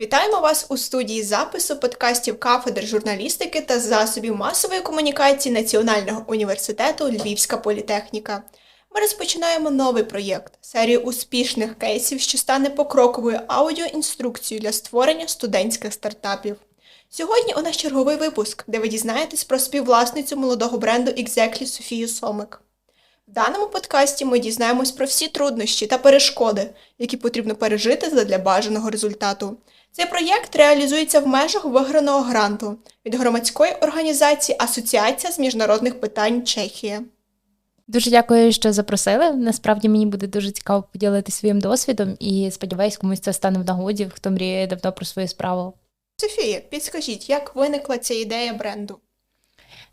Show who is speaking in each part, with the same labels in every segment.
Speaker 1: Вітаємо вас у студії запису подкастів кафедр журналістики та засобів масової комунікації Національного університету Львівська політехніка. Ми розпочинаємо новий проєкт серію успішних кейсів, що стане покроковою аудіоінструкцією для створення студентських стартапів. Сьогодні у нас черговий випуск, де ви дізнаєтесь про співвласницю молодого бренду Exactly Софію Сомик. В даному подкасті ми дізнаємось про всі труднощі та перешкоди, які потрібно пережити для бажаного результату. Цей проєкт реалізується в межах виграного гранту від громадської організації Асоціація з міжнародних питань Чехія.
Speaker 2: Дуже дякую, що запросили. Насправді мені буде дуже цікаво поділитися своїм досвідом і сподіваюсь, комусь це стане в нагоді, хто мріє давно про свою справу.
Speaker 1: Софія, підскажіть, як виникла ця ідея бренду?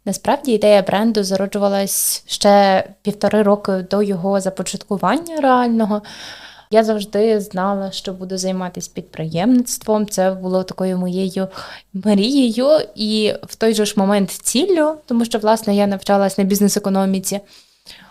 Speaker 2: Насправді ідея бренду зароджувалась ще півтори роки до його започаткування реального. Я завжди знала, що буду займатися підприємництвом. Це було такою моєю мрією, і в той же ж момент ціллю, тому що власне я навчалась на бізнес-економіці.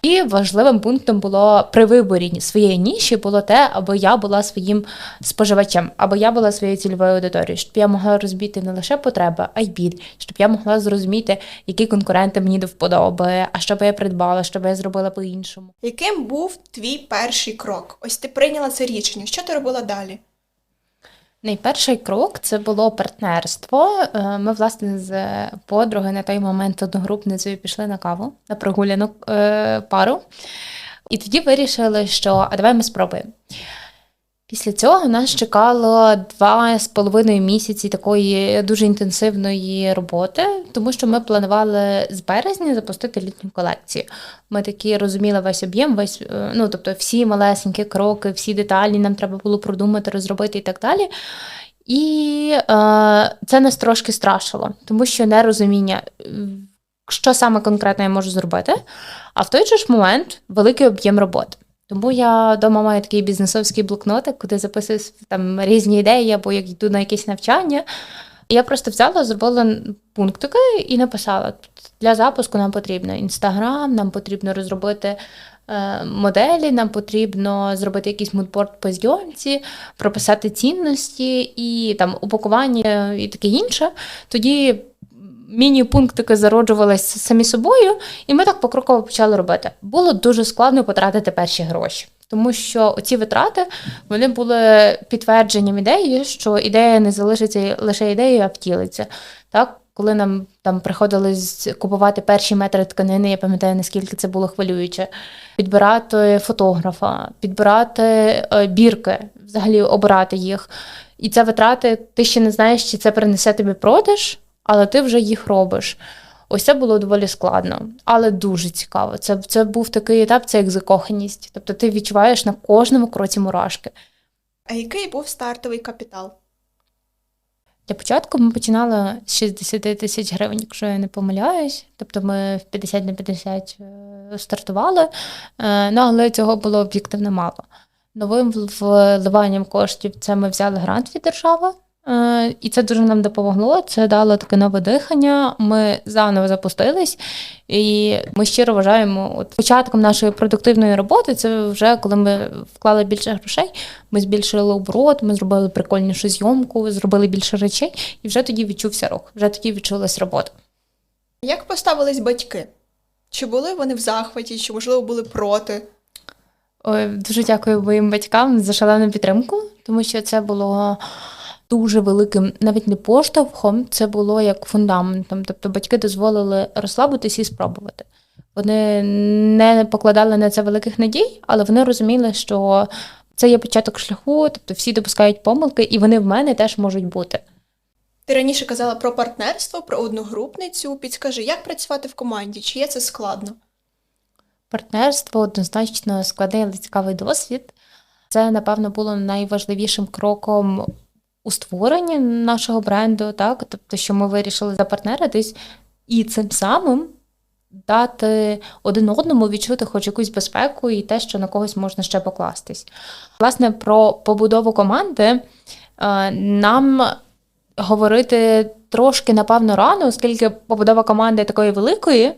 Speaker 2: І важливим пунктом було при виборі своєї ніші було те, аби я була своїм споживачем, або я була своєю цільовою аудиторією, щоб я могла розбити не лише потреби, а й біль, щоб я могла зрозуміти, які конкуренти мені до вподоби, а що би я придбала, що би я зробила по-іншому.
Speaker 1: Яким був твій перший крок? Ось ти прийняла це рішення. Що ти робила далі?
Speaker 2: Найперший крок це було партнерство. Е, Ми, власне, з подруги на той момент одногрупницею пішли на каву на прогулянок е, пару. І тоді вирішили, що а давай ми спробуємо. Після цього нас чекало два з половиною місяці такої дуже інтенсивної роботи, тому що ми планували з березня запустити літню колекцію. Ми такі розуміли весь об'єм, весь е, ну тобто всі малесенькі кроки, всі деталі нам треба було продумати, розробити і так далі. І е, це нас трошки страшило, тому що нерозуміння, що саме конкретно я можу зробити, а в той же ж момент великий об'єм роботи. Тому я вдома маю такий бізнесовський блокнотик, куди записую там різні ідеї, або як йду на якісь навчання. Я просто взяла, зробила пунктики і написала: для запуску нам потрібно інстаграм, нам потрібно розробити е, моделі, нам потрібно зробити якийсь мудборд по зйомці, прописати цінності і там упакування і таке інше. Тоді міні-пунктики зароджувалися самі собою, і ми так покроково почали робити. Було дуже складно потратити перші гроші. Тому що ці витрати вони були підтвердженням ідеї, що ідея не залишиться лише ідеєю, а втілиться. Так, коли нам там приходили купувати перші метри тканини, я пам'ятаю, наскільки це було хвилююче. Підбирати фотографа, підбирати е, бірки, взагалі обирати їх. І це витрати, ти ще не знаєш, чи це принесе тобі продаж, але ти вже їх робиш. Ось це було доволі складно, але дуже цікаво. Це це був такий етап, це як закоханість. Тобто ти відчуваєш на кожному кроці мурашки.
Speaker 1: А який був стартовий капітал?
Speaker 2: Для початку ми починали з 60 тисяч гривень, якщо я не помиляюсь. Тобто ми в 50 на 50 е, стартували, е, ну але цього було об'єктивно мало. Новим вливанням коштів це ми взяли грант від держави. Е, і це дуже нам допомогло. Це дало таке нове дихання. Ми заново запустились, і ми щиро вважаємо, от початком нашої продуктивної роботи це вже коли ми вклали більше грошей. Ми збільшили оборот, ми зробили прикольнішу зйомку, зробили більше речей, і вже тоді відчувся рух, вже тоді відчулась робота.
Speaker 1: Як поставились батьки? Чи були вони в захваті, чи можливо були проти?
Speaker 2: Ой, Дуже дякую моїм батькам за шалену підтримку, тому що це було дуже великим, навіть не поштовхом, це було як фундаментом. Тобто батьки дозволили розслабитись і спробувати. Вони не покладали на це великих надій, але вони розуміли, що це є початок шляху, тобто всі допускають помилки, і вони в мене теж можуть бути.
Speaker 1: Ти раніше казала про партнерство, про одногрупницю. Підскажи, як працювати в команді? Чи є це складно?
Speaker 2: Партнерство однозначно складний, але цікавий досвід. Це, напевно, було найважливішим кроком у створенні нашого бренду, так тобто, що ми вирішили запартнеритись і цим самим дати один одному відчути хоч якусь безпеку і те, що на когось можна ще покластись. Власне, про побудову команди е, нам говорити трошки, напевно, рано, оскільки побудова команди такої великої.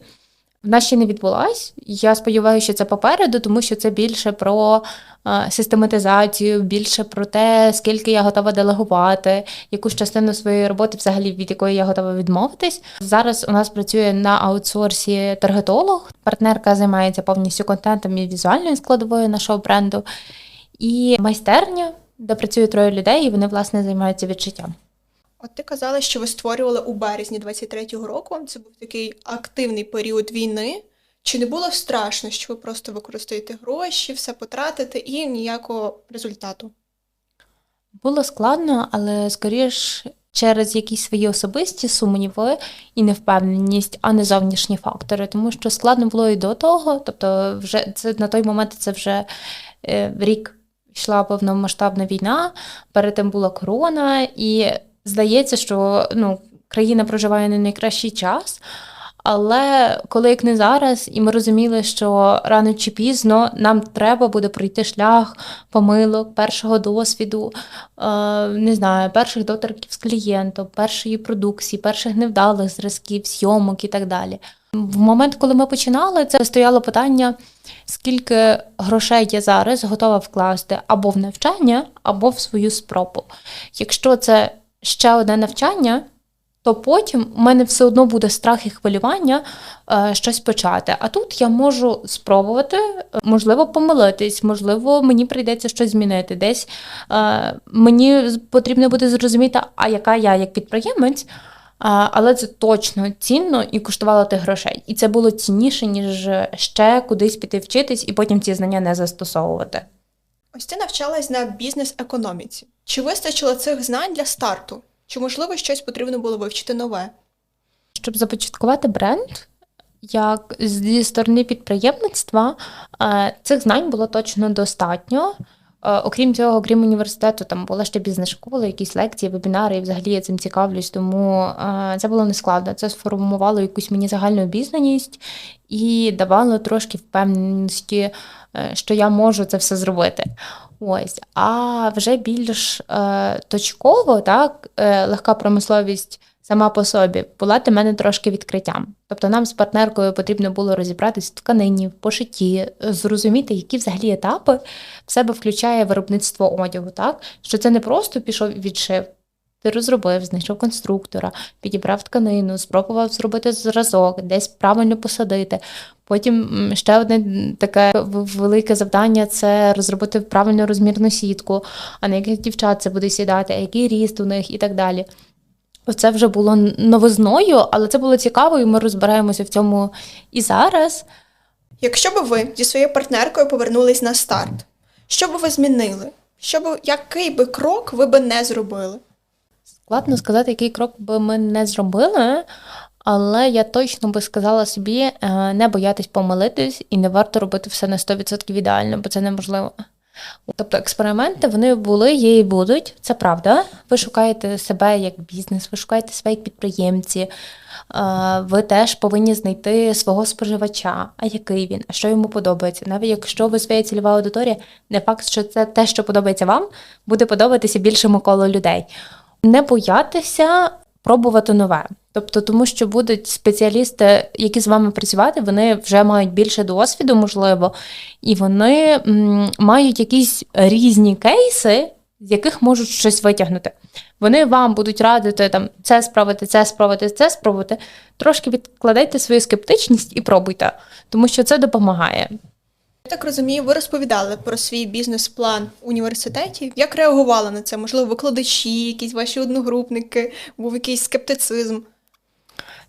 Speaker 2: В нас ще не відбулась. Я сподіваюся, що це попереду, тому що це більше про е, систематизацію, більше про те, скільки я готова делегувати, якусь частину своєї роботи, взагалі від якої я готова відмовитись. Зараз у нас працює на аутсорсі таргетолог. Партнерка займається повністю контентом і візуальною складовою нашого бренду. І майстерня, де працює троє людей, і вони власне займаються відчуттям.
Speaker 1: От ти казала, що ви створювали у березні 23-го року. Це був такий активний період війни. Чи не було страшно, що ви просто використаєте гроші, все потратите і ніякого результату?
Speaker 2: Було складно, але скоріш через якісь свої особисті сумніви і невпевненість, а не зовнішні фактори. Тому що складно було і до того. Тобто, вже це на той момент це вже е, рік йшла повномасштабна війна, перед тим була корона, і здається, що ну, країна проживає не найкращий час. Але коли як не зараз, і ми розуміли, що рано чи пізно нам треба буде пройти шлях помилок, першого досвіду, е, не знаю, перших доторків з клієнтом, першої продукції, перших невдалих зразків, зйомок і так далі. В момент, коли ми починали, це стояло питання, скільки грошей я зараз готова вкласти або в навчання, або в свою спробу. Якщо це ще одне навчання, то потім у мене все одно буде страх і хвилювання е, щось почати. А тут я можу спробувати, е, можливо, помилитись, можливо, мені прийдеться щось змінити. Десь е, мені потрібно буде зрозуміти, а яка я як підприємець. А, Але це точно цінно і коштувало тих грошей. І це було цінніше, ніж ще кудись піти вчитись і потім ці знання не застосовувати.
Speaker 1: Ось ти навчалась на бізнес-економіці. Чи вистачило цих знань для старту? Чи можливо щось потрібно було вивчити нове?
Speaker 2: Щоб започаткувати бренд, як зі сторони підприємництва, е, цих знань було точно достатньо. Е, Окрім цього, окрім університету, там була ще бізнес-школа, якісь лекції, вебінари, і взагалі я цим цікавлюсь, тому е, це було нескладно. Це сформувало якусь мені загальну обізнаність і давало трошки впевненості, е, що я можу це все зробити. Ось, а вже більш точково, так, легка промисловість сама по собі була для мене трошки відкриттям. Тобто нам з партнеркою потрібно було розібратись в тканині, в пошитті, зрозуміти, які взагалі етапи в себе включає виробництво одягу, так? Що це не просто пішов і відшив. Ти розробив, знайшов конструктора, підібрав тканину, спробував зробити зразок, десь правильно посадити. Потім ще одне таке велике завдання це розробити правильну розмірну сітку, а на яких дівчат це буде сідати, а який ріст у них і так далі. Оце вже було новизною, але це було цікаво, і ми розбираємося в цьому і зараз.
Speaker 1: Якщо б ви зі своєю партнеркою повернулись на старт, що б ви змінили? Що б, який би крок ви би не зробили?
Speaker 2: Складно сказати, який крок би ми не зробили, але я точно би сказала собі е, не боятись помилитись і не варто робити все на 100% ідеально, бо це неможливо. Тобто експерименти вони були, є і будуть, це правда. Ви шукаєте себе як бізнес, ви шукаєте себе як підприємці. Е, Ви теж повинні знайти свого споживача, а який він, а що йому подобається. Навіть якщо ви своя цільова аудиторія, не факт, що це те, що подобається вам, буде подобатися більшому колу людей. Не боятися пробувати нове. Тобто, тому що будуть спеціалісти, які з вами працювати, вони вже мають більше досвіду, можливо, і вони мають якісь різні кейси, з яких можуть щось витягнути. Вони вам будуть радити там це спробувати, це спробувати, це спробувати. Трошки відкладайте свою скептичність і пробуйте, тому що це допомагає.
Speaker 1: Я так розумію, ви розповідали про свій бізнес-план в університеті. Як реагували на це? Можливо, викладачі, якісь ваші одногрупники, був якийсь скептицизм.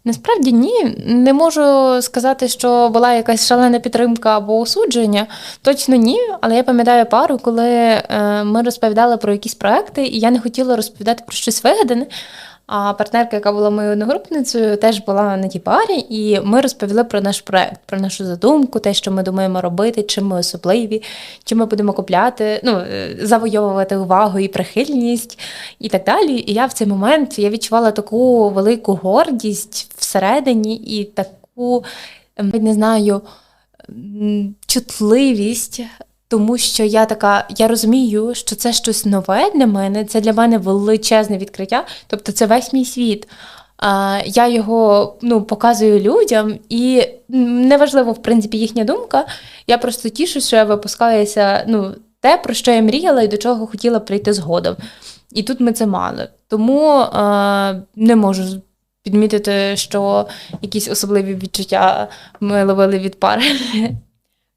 Speaker 2: Насправді ні, не можу сказати, що була якась шалена підтримка або осудження. Точно ні. Але я пам'ятаю пару, коли е, ми розповідали про якісь проекти, і я не хотіла розповідати про щось вигадане. А партнерка, яка була моєю одногрупницею, теж була на тій парі, і ми розповіли про наш проект, про нашу задумку, те, що ми думаємо робити, чим ми особливі, чим ми будемо купляти, ну, е, завойовувати увагу і прихильність, і так далі. І я в цей момент я відчувала таку велику гордість всередині і таку, ем, не знаю, чутливість. Тому що я така, я розумію, що це щось нове для мене, це для мене величезне відкриття, тобто це весь мій світ. А, Я його ну, показую людям, і неважливо, в принципі, їхня думка. Я просто тішу, що я випускаюся ну, те, про що я мріяла і до чого хотіла прийти згодом. І тут ми це мали. Тому е, не можу підмітити, що якісь особливі відчуття ми ловили від пари.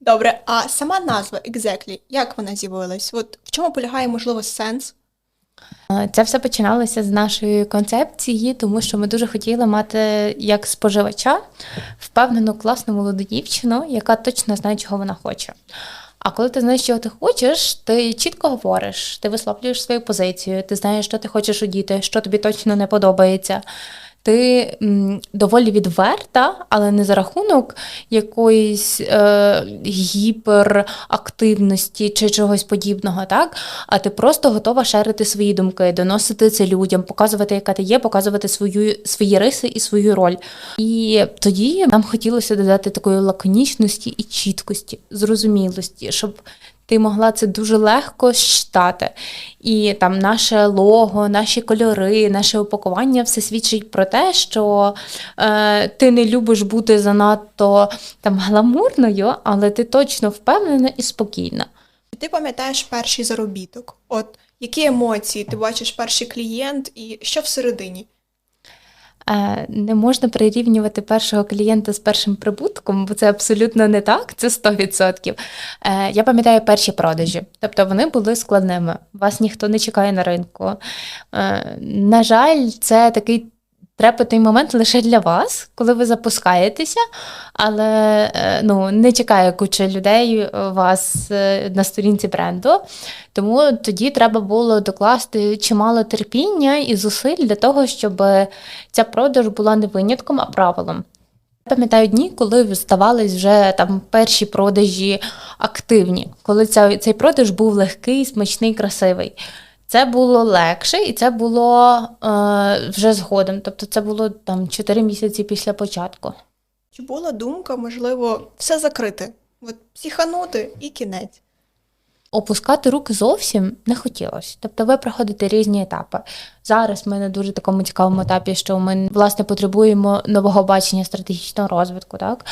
Speaker 1: Добре, а сама назва Exactly, як вона з'явилась? От в чому полягає, можливо, сенс?
Speaker 2: Це все починалося з нашої концепції, тому що ми дуже хотіли мати як споживача впевнену класну молоду дівчину, яка точно знає, чого вона хоче. А коли ти знаєш, чого ти хочеш, ти чітко говориш, ти висловлюєш свою позицію, ти знаєш, що ти хочеш удіти, що тобі точно не подобається. Ти доволі відверта, але не за рахунок якоїсь е, гіперактивності чи чогось подібного, так? А ти просто готова шерити свої думки, доносити це людям, показувати, яка ти є, показувати свою, свої риси і свою роль. І тоді нам хотілося додати такої лаконічності і чіткості, зрозумілості, щоб ти могла це дуже легко читати. І там наше лого, наші кольори, наше упакування все свідчить про те, що е, ти не любиш бути занадто там гламурною, але ти точно впевнена і спокійна.
Speaker 1: Ти пам'ятаєш перший заробіток? От які емоції ти бачиш перший клієнт і що всередині?
Speaker 2: Е, Не можна прирівнювати першого клієнта з першим прибутком, бо це абсолютно не так, це 100%. Е, Я пам'ятаю перші продажі, тобто вони були складними. Вас ніхто не чекає на ринку. Е, На жаль, це такий трепетний момент лише для вас, коли ви запускаєтеся, але е, ну, не чекає куча людей вас е, на сторінці бренду. Тому тоді треба було докласти чимало терпіння і зусиль для того, щоб ця продаж була не винятком, а правилом. Пам'ятаю дні, коли ставались вже там перші продажі активні, коли ця, цей продаж був легкий, смачний, красивий. Це було легше, і це було е, вже згодом. Тобто це було там 4 місяці після початку.
Speaker 1: Чи була думка, можливо, все закрити? От психанути і кінець.
Speaker 2: Опускати руки зовсім не хотілося. Тобто ви проходите різні етапи. Зараз ми на дуже такому цікавому етапі, що ми власне потребуємо нового бачення стратегічного розвитку. Так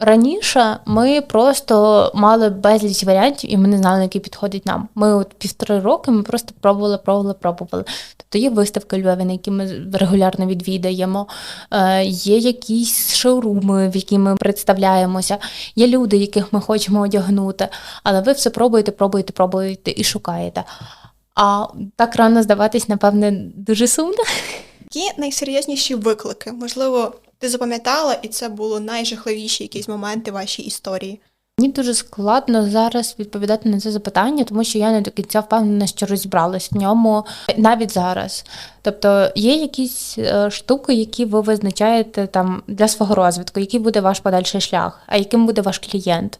Speaker 2: раніше ми просто мали безліч варіантів, і ми не знали, який підходить нам. Ми от півтори роки ми просто пробували, пробували, пробували. Тобто є виставки Львові, на які ми регулярно відвідаємо, е, є якісь шоуруми, в які ми представляємося, є люди, яких ми хочемо одягнути, але ви все пробуєте, пробуєте, пробуєте і шукаєте. А так рано здаватись, напевне, дуже сумно.
Speaker 1: Які найсерйозніші виклики? Можливо, ти запам'ятала, і це були найжахливіші якісь моменти вашій історії.
Speaker 2: Мені дуже складно зараз відповідати на це запитання, тому що я не до кінця впевнена, що розібралась в ньому навіть зараз. Тобто є якісь е, штуки, які ви визначаєте там для свого розвитку, який буде ваш подальший шлях, а яким буде ваш клієнт.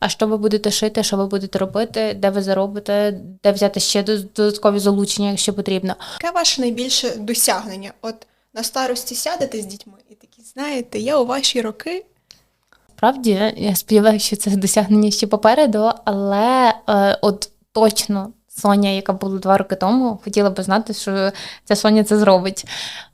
Speaker 2: А що ви будете шити, що ви будете робити, де ви заробите, де взяти ще додаткові залучення, якщо потрібно.
Speaker 1: Яке ваше найбільше досягнення? От на старості сядете з дітьми і такі, знаєте, я у ваші роки
Speaker 2: Справді, я сподіваюся, що це досягнення ще попереду, але е, от точно Соня, яка була два роки тому, хотіла би знати, що ця Соня це зробить.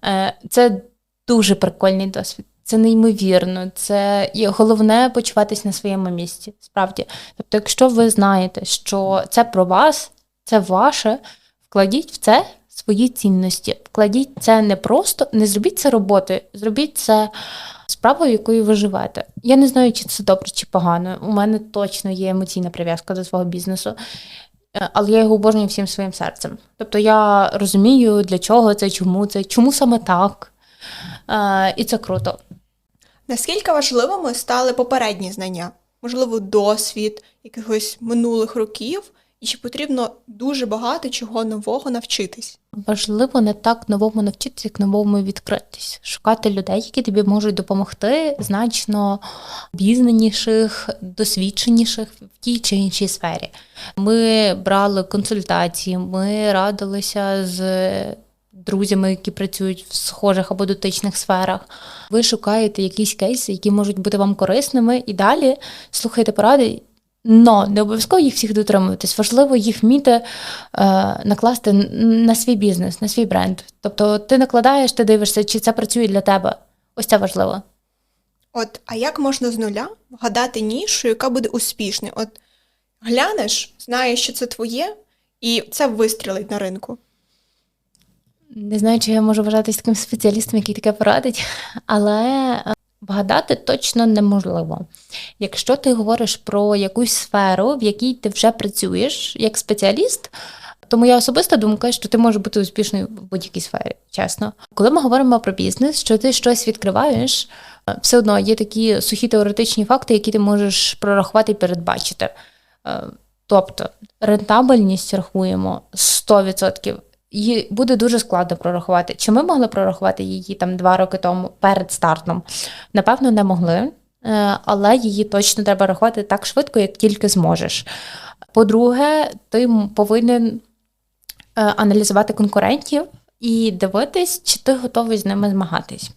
Speaker 2: Е, це дуже прикольний досвід. Це неймовірно, це головне почуватись на своєму місці. Справді. Тобто, якщо ви знаєте, що це про вас, це ваше, вкладіть в це свої цінності. Вкладіть це не просто, не зробіть це роботою, зробіть це справою, якою ви живете. Я не знаю, чи це добре, чи погано. У мене точно є емоційна прив'язка до свого бізнесу. Е, Але я його обожнюю всім своїм серцем. Тобто я розумію, для чого це, чому це, чому саме так. Е, І це круто.
Speaker 1: Наскільки важливими стали попередні знання? Можливо, досвід якихось минулих років, і чи потрібно дуже багато чого нового навчитись?
Speaker 2: Важливо не так новому навчитися, як новому відкритись. Шукати людей, які тобі можуть допомогти значно обізнаніших, досвідченіших в тій чи іншій сфері. Ми брали консультації, ми радилися з друзями, які працюють в схожих або дотичних сферах. Ви шукаєте якісь кейси, які можуть бути вам корисними, і далі слухаєте поради Но не обов'язково їх всіх дотримуватись. Важливо їх вміти е, накласти на свій бізнес, на свій бренд. Тобто ти накладаєш, ти дивишся, чи це працює для тебе. Ось це важливо.
Speaker 1: От, а як можна з нуля вгадати нішу, яка буде успішною? От глянеш, знаєш, що це твоє, і це вистрілить на ринку.
Speaker 2: Не знаю, чи я можу вважатися таким спеціалістом, який таке порадить, але е, вгадати точно неможливо. Якщо ти говориш про якусь сферу, в якій ти вже працюєш як спеціаліст, то моя особиста думка, що ти можеш бути успішною в будь-якій сфері, чесно. Коли ми говоримо про бізнес, що ти щось відкриваєш, е, все одно є такі сухі теоретичні факти, які ти можеш прорахувати і передбачити. Е, Тобто рентабельність рахуємо 100%. Її буде дуже складно прорахувати. Чи ми могли прорахувати її там два роки тому перед стартом? Напевно, не могли, е, але її точно треба рахувати так швидко, як тільки зможеш. По-друге, ти повинен е, аналізувати конкурентів і дивитись, чи ти готовий з ними змагатись.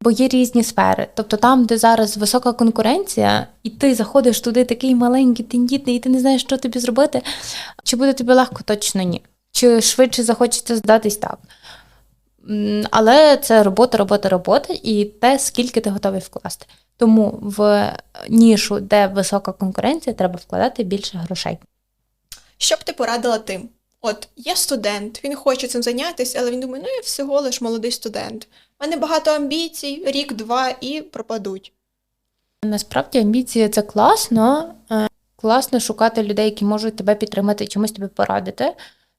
Speaker 2: Бо є різні сфери. Тобто там, де зараз висока конкуренція, і ти заходиш туди такий маленький, тендітний, і ти не знаєш, що тобі зробити, чи буде тобі легко, точно ні. Чи швидше захочеться здатись так. Але це робота, робота, робота, і те, скільки ти готовий вкласти. Тому в нішу, де висока конкуренція, треба вкладати більше грошей.
Speaker 1: Що б ти порадила тим? От є студент, він хоче цим зайнятися, але він думає, ну я всього лиш молодий студент. У мене багато амбіцій, рік-два і пропадуть.
Speaker 2: Насправді амбіції це класно. Е, Класно шукати людей, які можуть тебе підтримати, чомусь тобі порадити.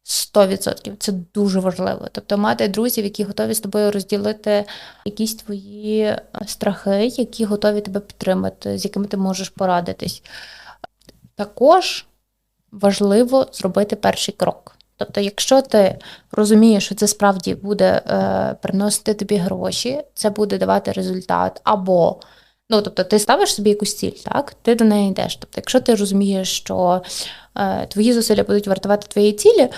Speaker 2: 100%. Це дуже важливо. Тобто мати друзів, які готові з тобою розділити якісь твої е, страхи, які готові тебе підтримати, з якими ти можеш порадитись. Також важливо зробити перший крок. Тобто, якщо ти розумієш, що це справді буде е, приносити тобі гроші, це буде давати результат, або Ну, тобто, ти ставиш собі якусь ціль, так? Ти до неї йдеш. Тобто, якщо ти розумієш, що е, твої зусилля будуть вартувати твоєї цілі,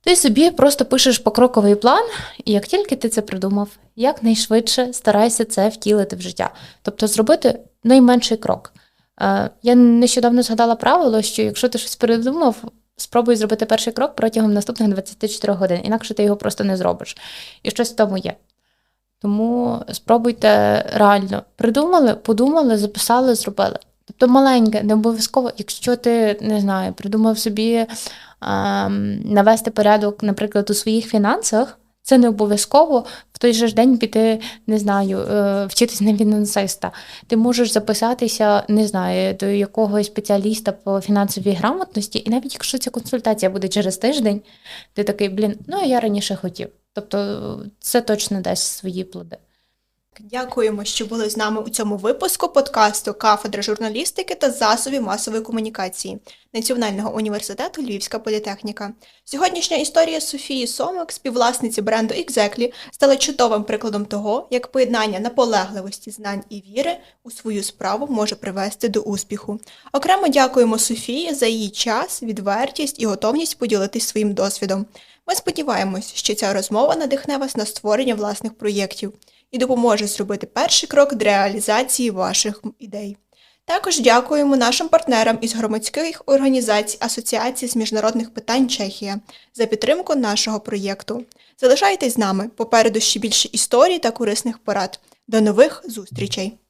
Speaker 2: ти собі просто пишеш покроковий план, і як тільки ти це придумав, якнайшвидше старайся це втілити в життя. Тобто зробити найменший крок. Е, я нещодавно згадала правило, що якщо ти щось придумав, спробуй зробити перший крок протягом наступних 24 годин, інакше ти його просто не зробиш. І щось в тому є. Тому спробуйте реально придумали, подумали, записали, зробили. Тобто маленьке, не обов'язково, якщо ти не знаю, придумав собі ем, навести порядок, наприклад, у своїх фінансах, це не обов'язково в той же день піти, не знаю, е, вчитись на фінансиста. Ти можеш записатися, не знаю, до якогось спеціаліста по фінансовій грамотності, і навіть якщо ця консультація буде через тиждень, ти такий, блін, ну я раніше хотів. Тобто це точно дасть свої плоди.
Speaker 1: Дякуємо, що були з нами у цьому випуску подкасту Кафедра журналістики та засобів масової комунікації Національного університету Львівська політехніка. Сьогоднішня історія Софії Сомик, співвласниці бренду Exactly, стала чудовим прикладом того, як поєднання наполегливості, знань і віри у свою справу може привести до успіху. Окремо дякуємо Софії за її час, відвертість і готовність поділитись своїм досвідом. Ми сподіваємось, що ця розмова надихне вас на створення власних проєктів і допоможе зробити перший крок до реалізації ваших ідей. Також дякуємо нашим партнерам із громадських організацій Асоціації з міжнародних питань Чехія за підтримку нашого проєкту. Залишайтесь з нами попереду ще більше історій та корисних порад. До нових зустрічей!